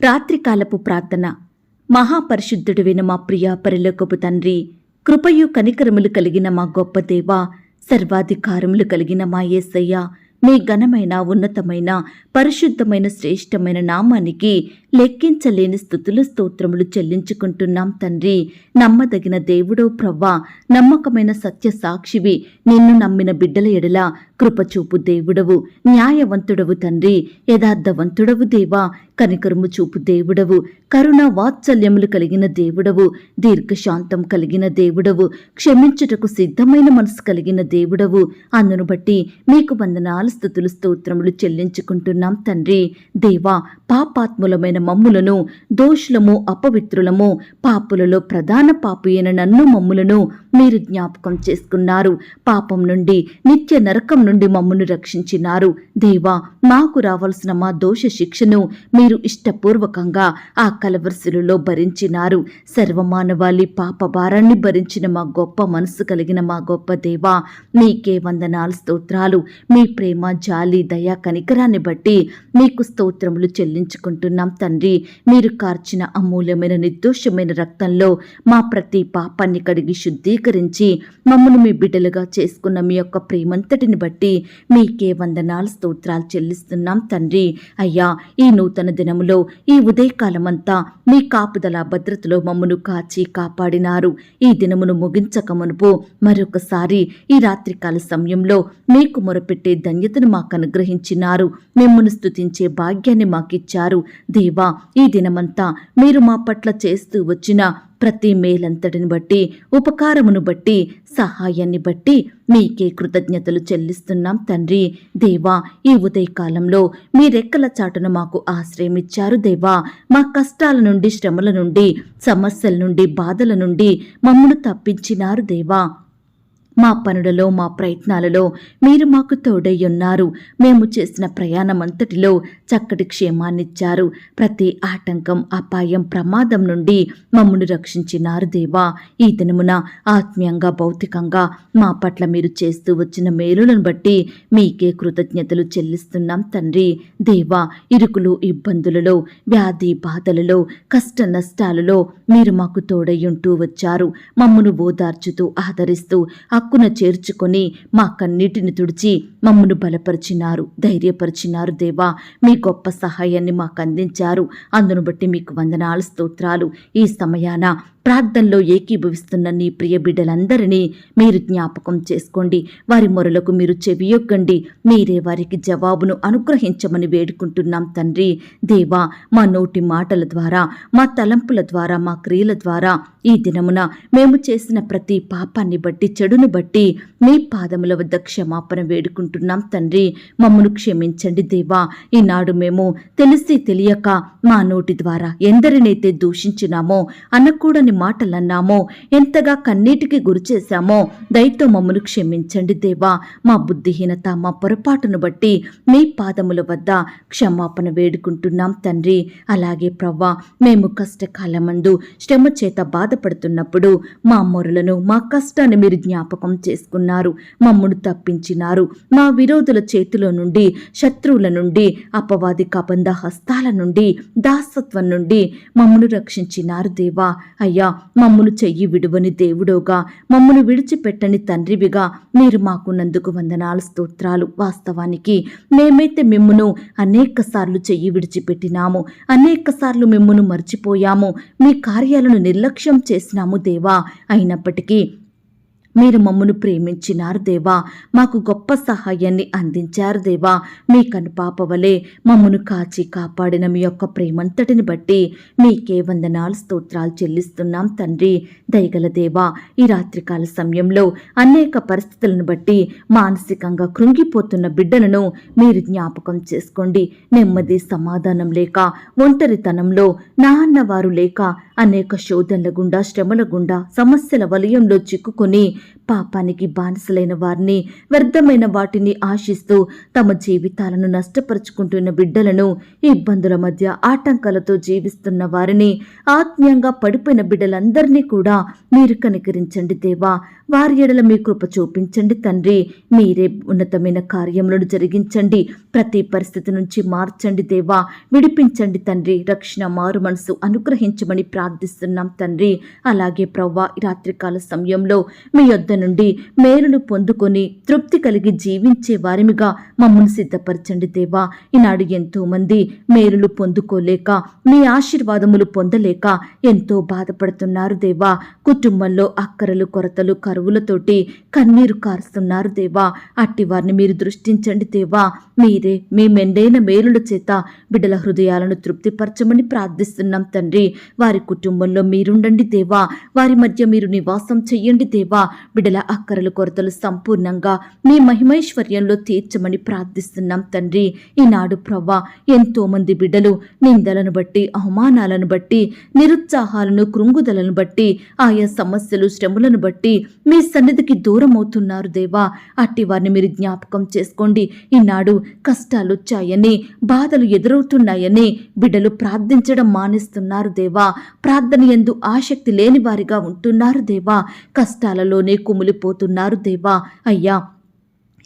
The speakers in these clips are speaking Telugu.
రాత్రికాలపు ప్రార్థన. మహాపరిశుద్ధుడివైన మా ప్రియ పరిలోకపు తండ్రి కృపయు కనికరములు కలిగిన మా గొప్ప దేవ సర్వాధికారములు కలిగిన మా యేసయ్య మీ ఘనమైన ఉన్నతమైన పరిశుద్ధమైన శ్రేష్టమైన నామానికి లెక్కించలేని స్థుతులు స్తోత్రములు చెల్లించుకుంటున్నాం తండ్రి. నమ్మదగిన దేవుడో ప్రవ్వా నమ్మకమైన సత్య సాక్షివి నిన్ను నమ్మిన బిడ్డల ఎడల కృపచూపు దేవుడవు న్యాయవంతుడవు తండ్రి యథార్థవంతుడవు దేవా కనికరము చూపు దేవుడవు. కరుణ వాత్సల్యములు కలిగిన దేవుడవు. దీర్ఘశాంతం కలిగిన దేవుడవు. క్షమించుటకు సిద్ధమైన మనసు కలిగిన దేవుడవు. అందును బట్టి మీకు వందనాలు స్థుతులు స్తోత్రములు చెల్లించుకుంటున్నాం తండ్రి. దేవా పాపాత్ములమైన మమ్ములను దోషులము అపవిత్రులము పాపులలో ప్రధాన పాపియైన నన్ను మమ్ములను మీరు జ్ఞాపకం చేసుకున్నారు. పాపం నుండి నిత్య నరకం నుండి మమ్మును రక్షించినారు. దేవా మాకు రావాల్సిన మా దోష శిక్షను మీరు ఇష్టపూర్వకంగా ఆ కలవరసులలో భరించినారు. సర్వమానవాళి పాప భారాన్ని భరించిన మా గొప్ప మనసు కలిగిన మా గొప్ప దేవా మీకే వందనాలు స్తోత్రాలు. మీ ప్రేమ జాలి దయ కనికరాన్ని బట్టి మీకు స్తోత్రములు చెల్లించుకుంటున్నాం తండ్రి. మీరు కార్చిన అమూల్యమైన నిర్దోషమైన రక్తంలో మా ప్రతి పాపాన్ని కడిగి శుద్ధీకరించి మమ్మల్ని మీ బిడ్డలుగా చేసుకున్న మీ యొక్క ప్రేమంతటిని బట్టి మీకే వందనాలు స్తోత్రాలు చెల్లిస్తున్నాం తండ్రి. అయ్యా ఈ నూతన దినములో ఈ ఉదయకాలమంతా మీ కాపుదల భద్రతలో మమ్మను కాచి కాపాడినారు. ఈ దినమును ముగించక మునుపు మరొకసారి ఈ రాత్రికాల సమయంలో మీకు మొరపెట్టే ధన్యతను మాకు అనుగ్రహించినారు మిమ్మను స్తుతించే భాగ్యాన్ని మాకిచ్చారు. దేవా ఈ దినమంతా మీరు మా పట్ల చేస్తూ వచ్చిన ప్రతి మేలంతటిని బట్టి ఉపకారమును బట్టి సహాయాన్ని బట్టి మీకే కృతజ్ఞతలు చెల్లిస్తున్నాం తండ్రి. దేవా ఈ ఉదయకాలంలో మీ రెక్కల చాటున మాకు ఆశ్రయమిచ్చారు దేవా. మా కష్టాల నుండి శ్రమల నుండి సమస్యల నుండి బాధల నుండి మమ్మను తప్పించినారు దేవా. మా పనులలో మా ప్రయత్నాలలో మీరు మాకు తోడయ్యున్నారు మేము చేసిన ప్రయాణం అంతటిలో చక్కటి క్షేమాన్నిచ్చారు. ప్రతి ఆటంకం అపాయం ప్రమాదం నుండి మమ్మను రక్షించినారు దేవా. ఈ దినమున ఆత్మీయంగా భౌతికంగా మా పట్ల మీరు చేస్తూ వచ్చిన మేలులను బట్టి మీకే కృతజ్ఞతలు చెల్లిస్తున్నాం తండ్రి. దేవా ఇరుకులు ఇబ్బందులలో వ్యాధి బాధలలో కష్ట నష్టాలలో మీరు మాకు తోడయ్యుంటూ వచ్చారు. మమ్మను ఓదార్చుతూ ఆదరిస్తూ హక్కున చేర్చుకొని మా కన్నీటిని తుడిచి మమ్మను బలపరిచినారు ధైర్యపరిచినారు దేవా. మీ గొప్ప సహాయాన్ని మాకు అందించారు. అందును బట్టి మీకు వందనాలు స్తోత్రాలు. ఈ సమయాన ప్రార్థనలో ఏకీభవిస్తున్న నీ ప్రియ బిడ్డలందరినీ మీరు జ్ఞాపకం చేసుకోండి. వారి మొరలకు మీరు చెవియొగ్గండి మీరే వారికి జవాబును అనుగ్రహించమని వేడుకుంటున్నాం తండ్రి. దేవా మా నోటి మాటల ద్వారా మా తలంపుల ద్వారా మా క్రియల ద్వారా ఈ దినమున మేము చేసిన ప్రతి పాపాన్ని బట్టి చెడును బట్టి మీ పాదముల వద్ద క్షమాపణ వేడుకుంటున్నాం తండ్రి. మమ్మను క్షమించండి దేవా. ఈనాడు మేము తెలిసి తెలియక మా నోటి ద్వారా ఎందరినైతే దూషించినామో అనకూడని మాటలన్నామో ఎంతగా కన్నీటికి గురిచేశామో దయతో మమ్మను క్షమించండి దేవా. మా బుద్ధిహీనత మా పొరపాటును బట్టి మీ పాదముల వద్ద క్షమాపణ వేడుకుంటున్నాం తండ్రి. అలాగే ప్రవ్వా మేము కష్టకాలమందు శ్రమ చేత బాధపడుతున్నప్పుడు మా మొరలను మా కష్టాన్ని మీరు జ్ఞాపకం చేసుకున్నారు. మమ్మను తప్పించినారు. మా విరోధుల చేతిలో నుండి శత్రువుల నుండి అపవాది కబంధ హస్తాల నుండి దాసత్వం నుండి మమ్మను రక్షించినారు దేవా. అయ్యా మమ్మను చెయ్యి విడువని దేవుడోగా మమ్మను విడిచిపెట్టని తండ్రివిగా మీరు మాకున్నందుకు వందనాలు స్తోత్రాలు. వాస్తవానికి మేమైతే మిమ్మును అనేక సార్లు చెయ్యి విడిచిపెట్టినాము అనేక సార్లు మిమ్మును మర్చిపోయాము. మీ కార్యాలను నిర్లక్ష్యం చేసినాము దేవా. అయినప్పటికీ మీరు మమ్మను ప్రేమించినారు దేవా. మాకు గొప్ప సహాయాన్ని అందించారు దేవా. మీ కనుపాప వలె మమ్మను కాచి కాపాడిన మీ యొక్క ప్రేమంతటిని బట్టి మీకే వందనాలు స్తోత్రాలు చెల్లిస్తున్నాం తండ్రి. దయగల దేవా ఈ రాత్రికాల సమయంలో అనేక పరిస్థితులను బట్టి మానసికంగా కృంగిపోతున్న బిడ్డలను మీరు జ్ఞాపకం చేసుకోండి. నెమ్మది సమాధానం లేక ఒంటరితనంలో నాన్నవారు లేక అనేక శోధనల గుండా శ్రమల గుండా సమస్యల వలయంలో చిక్కుకొని పాపానికి బానిసలైన వారిని వ్యర్థమైన వాటిని ఆశిస్తూ తమ జీవితాలను నష్టపరుచుకుంటున్న బిడ్డలను ఇబ్బందుల మధ్య ఆటంకాలతో జీవిస్తున్న వారిని ఆత్మీయంగా పడిపోయిన బిడ్డలందరినీ కూడా మీరు కనికరించండి దేవా. వారి ఎడల మీ కృప చూపించండి తండ్రి. మీరే ఉన్నతమైన కార్యములను జరిగించండి. ప్రతి పరిస్థితి నుంచి మార్చండి దేవా. విడిపించండి తండ్రి. రక్షణ మారు మనసు అనుగ్రహించమని ప్రార్థిస్తున్నాం తండ్రి. అలాగే ప్రవ్వా రాత్రికాల సమయంలో మీ యొద్ద నుండి మేలును పొందుకొని తృప్తి కలిగి జీవించే వారిమిగా మమ్మల్ని సిద్ధపరచండి దేవా. ఈనాడు ఎంతో మంది మేలులు పొందుకోలేక మీ ఆశీర్వాదములు పొందలేక ఎంతో బాధపడుతున్నారు దేవా. కుటుంబంలో అక్కరలు కొరతలు కరువులతోటి కన్నీరు కారుస్తున్నారు దేవా. అట్టి వారిని మీరు దృష్టించండి దేవా. మీరే మీ మెండైన మేలుల చేత బిడ్డల హృదయాలను తృప్తిపరచమని ప్రార్థిస్తున్నాం తండ్రి. వారి కుటుంబంలో మీరుండండి దేవా. వారి మధ్య మీరు నివాసం చెయ్యండి దేవా. బిడ్డల అక్కరలు కొరతలు సంపూర్ణంగా మీ మహిమైశ్వర్యంలో తీర్చమని ప్రార్థిస్తున్నాం తండ్రి. ఈనాడు ప్రవ్వా ఎంతో మంది బిడ్డలు నిందలను బట్టి అవమానాలను బట్టి నిరుత్సాహాలను కృంగుదలను బట్టి ఆయా సమస్యలు శ్రమలను బట్టి మీ సన్నిధికి దూరం అవుతున్నారు దేవా. అట్టి వారిని మీరు జ్ఞాపకం చేసుకోండి. ఈనాడు కష్టాలు వచ్చాయని బాధలు ఎదురవుతున్నాయని బిడ్డలు ప్రార్థించడం మానేస్తున్నారు దేవా. ప్రార్థన ఎందు ఆసక్తి లేని వారిగా ఉంటున్నారు దేవా. కష్టాలలోనే కుమిలిపోతున్నారు దేవా. అయ్యా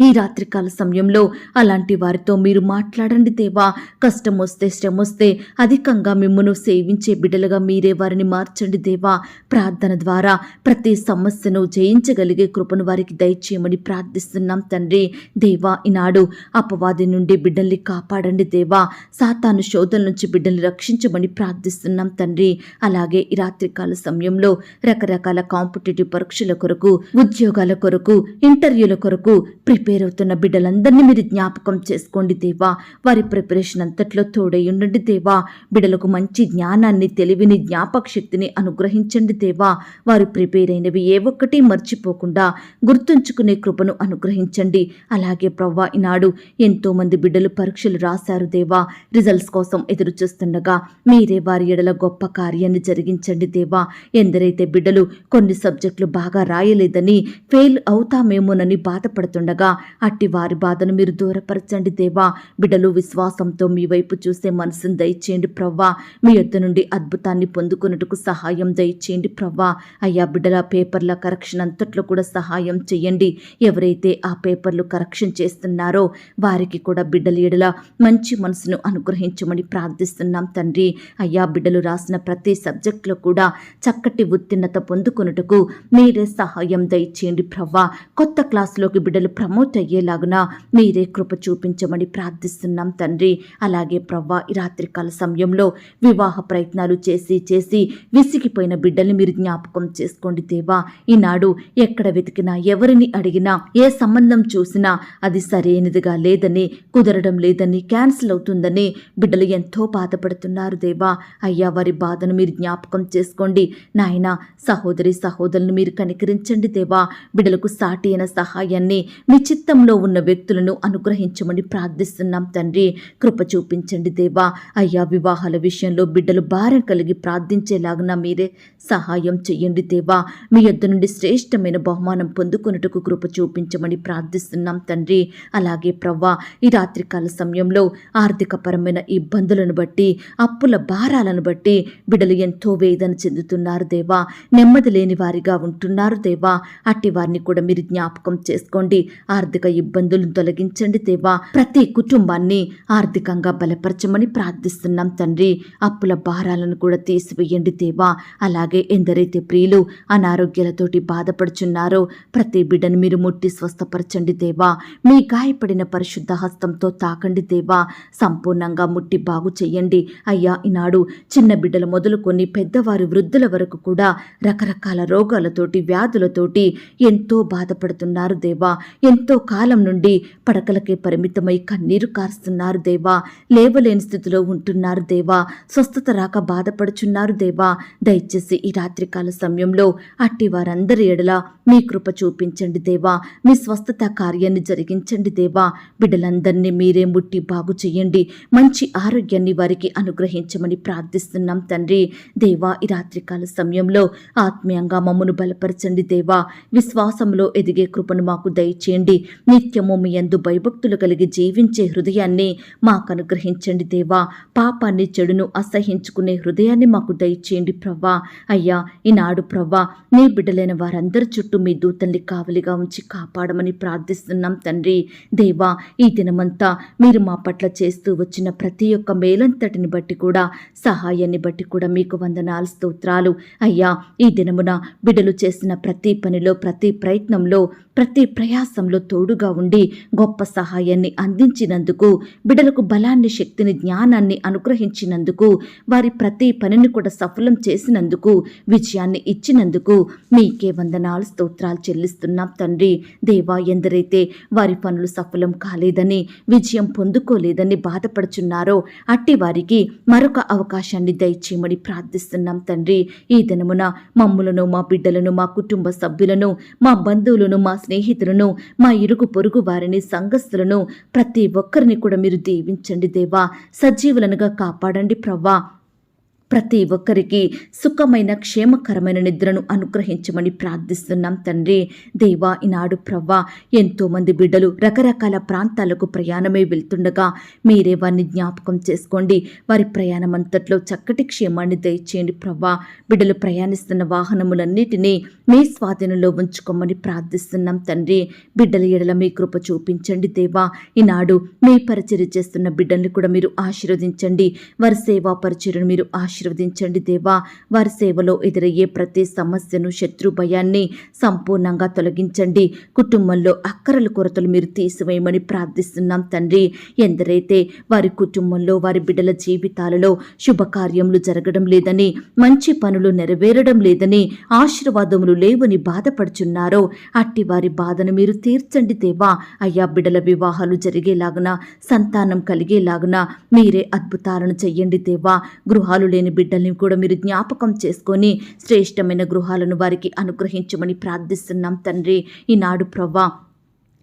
ఈ రాత్రికాల సమయంలో అలాంటి వారితో మీరు మాట్లాడండి దేవా. కష్టం వస్తే శ్రమ వస్తే అధికంగా మిమ్మను సేవించే బిడ్డలుగా మీరే వారిని మార్చండి దేవా. ప్రార్థన ద్వారా ప్రతి సమస్యను జయించగలిగే కృపను వారికి దయచేయమని ప్రార్థిస్తున్నాం తండ్రి. దేవా ఈనాడు అపవాది నుండి బిడ్డల్ని కాపాడండి దేవా. సాతాను శోధల నుంచి బిడ్డల్ని రక్షించమని ప్రార్థిస్తున్నాం తండ్రి. అలాగే ఈ రాత్రికాల సమయంలో రకరకాల కాంపిటేటివ్ పరీక్షల కొరకు ఉద్యోగాల కొరకు ఇంటర్వ్యూల కొరకు ప్రిపేర్ అవుతున్న బిడ్డలందరినీ మీరు జ్ఞాపకం చేసుకోండి దేవా. వారి ప్రిపరేషన్ అంతట్లో తోడై ఉండండి దేవా. బిడ్డలకు మంచి జ్ఞానాన్ని తెలివిని జ్ఞాపక శక్తిని అనుగ్రహించండి దేవా. వారు ప్రిపేర్ అయినవి ఏ ఒక్కటి మర్చిపోకుండా గుర్తుంచుకునే కృపను అనుగ్రహించండి. అలాగే ప్రవ్వా ఈనాడు ఎంతో మంది బిడ్డలు పరీక్షలు రాశారు దేవా. రిజల్ట్స్ కోసం ఎదురు చూస్తుండగా మీరే వారి ఎడల గొప్ప కార్యాన్ని జరిగించండి దేవా. ఎందరైతే బిడ్డలు కొన్ని సబ్జెక్టులు బాగా రాయలేదని ఫెయిల్ అవుతామేమోనని బాధపడుతుండగా అట్టి వారి బాధను మీరు దూరపరచండి దేవా. బిడ్డలు విశ్వాసంతో మీ వైపు చూసే మనసును దయచేయండి ప్రవ్వా. మీ యొద్ద నుండి అద్భుతాన్ని పొందుకున్నట్టుకు సహాయం దయచేయండి ప్రవ్వా. అయ్యా బిడ్డల పేపర్ల కరెక్షన్ అంతట్లో కూడా సహాయం చేయండి ఎవరైతే ఆ పేపర్లు కరెక్షన్ చేస్తున్నారో వారికి కూడా బిడ్డల ఎడల మంచి మనసును అనుగ్రహించమని ప్రార్థిస్తున్నాం తండ్రి. అయ్యా బిడ్డలు రాసిన ప్రతి సబ్జెక్టులో కూడా చక్కటి ఉత్తీర్ణత పొందుకొనుటకు మీరే సహాయం దయచేయండి ప్రవ్వా. కొత్త క్లాసులోకి బిడ్డలు ప్రమోట్ అయ్యేలాగున మీరే కృప చూపించమని ప్రార్థిస్తున్నాం తండ్రి. అలాగే ప్రవ్వా ఈ రాత్రికాల సమయంలో వివాహ ప్రయత్నాలు చేసి చేసి విసిగిపోయిన బిడ్డల్ని మీరు జ్ఞాపకం చేసుకోండి దేవా. ఈనాడు ఎక్కడ వెతికినా ఎవరిని అడిగినా ఏ సంబంధం చూసినా అది సరైనదిగా లేదని కుదరడం లేదని క్యాన్సిల్ అవుతుందని బిడ్డలు ఎంతో బాధపడుతున్నారు దేవా. అయ్యా వారి బాధను మీరు జ్ఞాపకం చేసుకోండి. నాయన సహోదరి సహోదరులను మీరు కనికరించండి దేవా. బిడ్డలకు సాటి అయిన సహాయాన్ని మీ చిత్తంలో ఉన్న వ్యక్తులను అనుగ్రహించమని ప్రార్థిస్తున్నాం తండ్రి. కృప చూపించండి దేవా. అయ్యా వివాహాల విషయంలో బిడ్డలు భారం కలిగి ప్రార్థించేలాగున మీరే సహాయం చెయ్యండి దేవా. మీ యొద్ద నుండి శ్రేష్టమైన బహుమానం పొందుకొనుటకు కృప చూపించమని ప్రార్థిస్తున్నాం తండ్రి. అలాగే ప్రవ్వా ఈ రాత్రికాల సమయంలో ఆర్థికపరమైన ఇబ్బందులను బట్టి అప్పుల భారాలను బట్టి బిడ్డలు ఎంతో వేదన చెందుతున్నారు దేవా. నెమ్మది లేని వారిగా ఉంటున్నారు దేవా. అట్టి వారిని కూడా మీరు జ్ఞాపకం చేసుకోండి. ఆర్థిక ఆర్థిక ఇబ్బందులను తొలగించండి దేవా. ప్రతి కుటుంబాన్ని ఆర్థికంగా బలపరచమని ప్రార్థిస్తున్నాం తండ్రి. అప్పుల భారాలను కూడా తీసివేయండి దేవా. అలాగే ఎందరైతే ప్రియులు అనారోగ్యాలతోటి బాధపడుచున్నారో ప్రతి బిడ్డను మీరు ముట్టి స్వస్థపరచండి దేవా. మీ గాయపడిన పరిశుద్ధ హస్తంతో తాకండి దేవా. సంపూర్ణంగా ముట్టి బాగు చేయండి. అయ్యా ఈనాడు చిన్న బిడ్డలు మొదలుకొని పెద్దవారి వృద్ధుల వరకు కూడా రకరకాల రోగాలతోటి వ్యాధులతోటి ఎంతో బాధపడుతున్నారు దేవా. ఎంతో కాలం నుండి పడకలకే పరిమితమై కన్నీరు కారుస్తున్నారు దేవా. లేవలేని స్థితిలో ఉంటున్నారు దేవా. స్వస్థత రాక బాధపడుచున్నారు దేవా. దయచేసి ఈ రాత్రికాల సమయంలో అట్టి వారందరి ఎడల మీ కృప చూపించండి దేవా. మీ స్వస్థత కార్యాన్ని జరిగించండి దేవా. బిడ్డలందరినీ మీరే ముట్టి బాగు చేయండి. మంచి ఆరోగ్యాన్ని వారికి అనుగ్రహించమని ప్రార్థిస్తున్నాం తండ్రి. దేవా ఈ రాత్రికాల సమయంలో ఆత్మీయంగా మమ్మను బలపరచండి దేవా. విశ్వాసంలో ఎదిగే కృపను మాకు దయచేయండి. నిత్యము మీ యందు భయభక్తులు కలిగి జీవించే హృదయాన్ని మాకు అనుగ్రహించండి దేవా. పాపాన్ని చెడును అసహించుకునే హృదయాన్ని మాకు దయచేయండి ప్రవ్వా. అయ్యా ఈనాడు ప్రవ్వా నీ బిడ్డలైన వారందరి చుట్టూ మీ దూతల్ని కావలిగా ఉంచి కాపాడమని ప్రార్థిస్తున్నాం తండ్రి. దేవా ఈ దినమంతా మీరు మా పట్ల చేస్తూ వచ్చిన ప్రతి ఒక్క మేలంతటిని బట్టి కూడా సహాయాన్ని బట్టి కూడా మీకు వందనాలు స్తోత్రాలు. అయ్యా ఈ దినమున బిడ్డలు చేసిన ప్రతి పనిలో ప్రతి ప్రయత్నంలో ప్రతి ప్రయాసంలో తోడుగా ఉండి గొప్ప సహాయాన్ని అందించినందుకు బిడ్డలకు బలాన్ని శక్తిని జ్ఞానాన్ని అనుగ్రహించినందుకు వారి ప్రతి పనిని కూడా సఫలం చేసినందుకు విజయాన్ని ఇచ్చినందుకు మీకే వందనాలు స్తోత్రాలు చెల్లిస్తున్నాం తండ్రి. దేవా ఎందరైతే వారి పనులు సఫలం కాలేదని విజయం పొందుకోలేదని బాధపడుచున్నారో అట్టి వారికి మరొక అవకాశాన్ని దయచేయమని ప్రార్థిస్తున్నాం తండ్రి. ఈ దినమున మమ్ములను మా బిడ్డలను మా కుటుంబ సభ్యులను మా బంధువులను మా స్నేహితులను మా ఇరుగు పొరుగు వారిని సంఘస్థులను ప్రతి ఒక్కరిని కూడా మీరు దీవించండి దేవా. సజీవులనుగా కాపాడండి ప్రవ్వా. ప్రతి ఒక్కరికి సుఖమైన క్షేమకరమైన నిద్రను అనుగ్రహించమని ప్రార్థిస్తున్నాం తండ్రి. దేవా ఈనాడు ప్రవ్వా ఎంతోమంది బిడ్డలు రకరకాల ప్రాంతాలకు ప్రయాణమై వెళ్తుండగా మీరే వారిని జ్ఞాపకం చేసుకోండి. వారి ప్రయాణం అంతట్లో చక్కటి క్షేమాన్ని దయచేయండి ప్రవ్వా. బిడ్డలు ప్రయాణిస్తున్న వాహనములన్నిటినీ మీ స్వాధీనంలో ఉంచుకోమని ప్రార్థిస్తున్నాం తండ్రి. బిడ్డల ఎడల మీ కృప చూపించండి దేవా. ఈనాడు మీ పరిచర్య చేస్తున్న బిడ్డల్ని కూడా మీరు ఆశీర్వదించండి. వారి సేవా పరిచర్యను మీరు ఆశీర్వదించండి దేవా. వారి సేవలో ఎదురయ్యే ప్రతి సమస్యను శత్రు భయాన్ని సంపూర్ణంగా తొలగించండి. కుటుంబంలో అక్కరల కొరతలు మీరు తీసివేయమని ప్రార్థిస్తున్నాం తండ్రి. ఎందరైతే వారి కుటుంబంలో వారి బిడ్డల జీవితాలలో శుభకార్యములు జరగడం లేదని మంచి పనులు నెరవేరడం లేదని ఆశీర్వాదములు లేవని బాధపడుచున్నారో అట్టి వారి బాధను మీరు తీర్చండి దేవా. అయ్యా బిడల వివాహాలు జరిగేలాగున సంతానం కలిగేలాగున మీరే అద్భుతాలను చెయ్యండి దేవా. గృహాలు లేని బిడ్డల్ని కూడా మీరు జ్ఞాపకం చేసుకొని శ్రేష్టమైన గృహాలను వారికి అనుగ్రహించమని ప్రార్థిస్తున్నాం తండ్రి. ఈనాడు ప్రవ్వా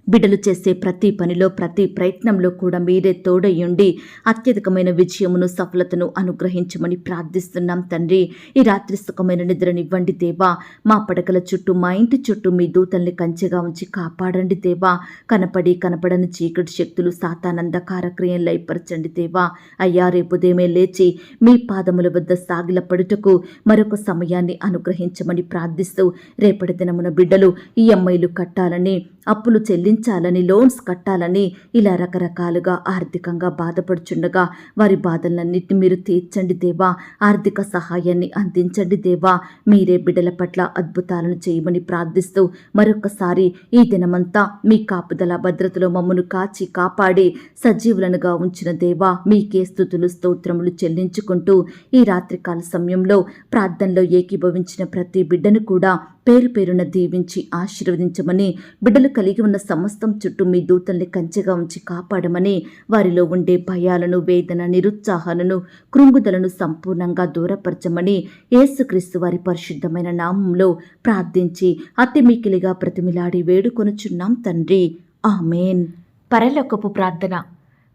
బిడ్డలు చేసే ప్రతి పనిలో ప్రతి ప్రయత్నంలో కూడా మీరే తోడయ్యుండి అత్యధికమైన విజయమును సఫలతను అనుగ్రహించమని ప్రార్థిస్తున్నాం తండ్రి. ఈ రాత్రి సుఖమైన నిద్రనివ్వండి దేవా. మా పడకల చుట్టూ మా ఇంటి చుట్టూ మీ దూతల్ని కంచెగా ఉంచి కాపాడండి దేవా. కనపడి కనపడని చీకటి శక్తులు సాతానంద క్రియలు లయపరచండి దేవా. అయ్యా రేపుదేమే లేచి మీ పాదముల వద్ద సాగిల పడుటకు మరొక సమయాన్ని అనుగ్రహించమని ప్రార్థిస్తూ రేపటి దినమున బిడ్డలు ఈ అమ్మాయిలు కట్టాలని అప్పులు చెల్లి చెల్లించాలని లోన్స్ కట్టాలని ఇలా రకరకాలుగా ఆర్థికంగా బాధపడుచుండగా వారి బాధలన్నింటినీ మీరు తీర్చండి దేవా. ఆర్థిక సహాయాన్ని అందించండి దేవా. మీరే బిడ్డల పట్ల అద్భుతాలను చేయమని ప్రార్థిస్తూ మరొకసారి ఈ దినమంతా మీ కాపుదల భద్రతలో మమ్మను కాచి కాపాడి సజీవులనుగా ఉంచిన దేవా మీకే స్థుతులు స్తోత్రములు చెల్లించుకుంటూ ఈ రాత్రికాల సమయంలో ప్రార్థనలో ఏకీభవించిన ప్రతి బిడ్డను కూడా పేరు పేరున దీవించి ఆశీర్వదించమని బిడ్డలు కలిగి ఉన్న సమస్తం చుట్టూ మీ దూతల్ని కంచెగా ఉంచి కాపాడమని వారిలో ఉండే భయాలను వేదన నిరుత్సాహాలను కృంగుదలను సంపూర్ణంగా దూరపరచమని యేసుక్రీస్తు వారి పరిశుద్ధమైన నామంలో ప్రార్థించి అతి మికిలిగా ప్రతిమిలాడి వేడుకొనుచున్నాం తండ్రి. ఆమెన్. పరలోకపు ప్రార్థన.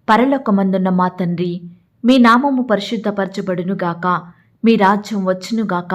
పరలోకమందున్న మా తండ్రి మీ నామము పరిశుద్ధపరచబడునుగాక మీ రాజ్యం వచ్చునుగాక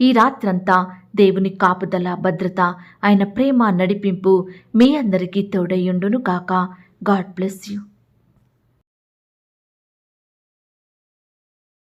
ఈ రాత్రంతా దేవుని కాపుదల భద్రత ఆయన ప్రేమ నడిపింపు మీ అందరికీ తోడయ్యుండును కాక గాడ్ బ్లెస్ యూ.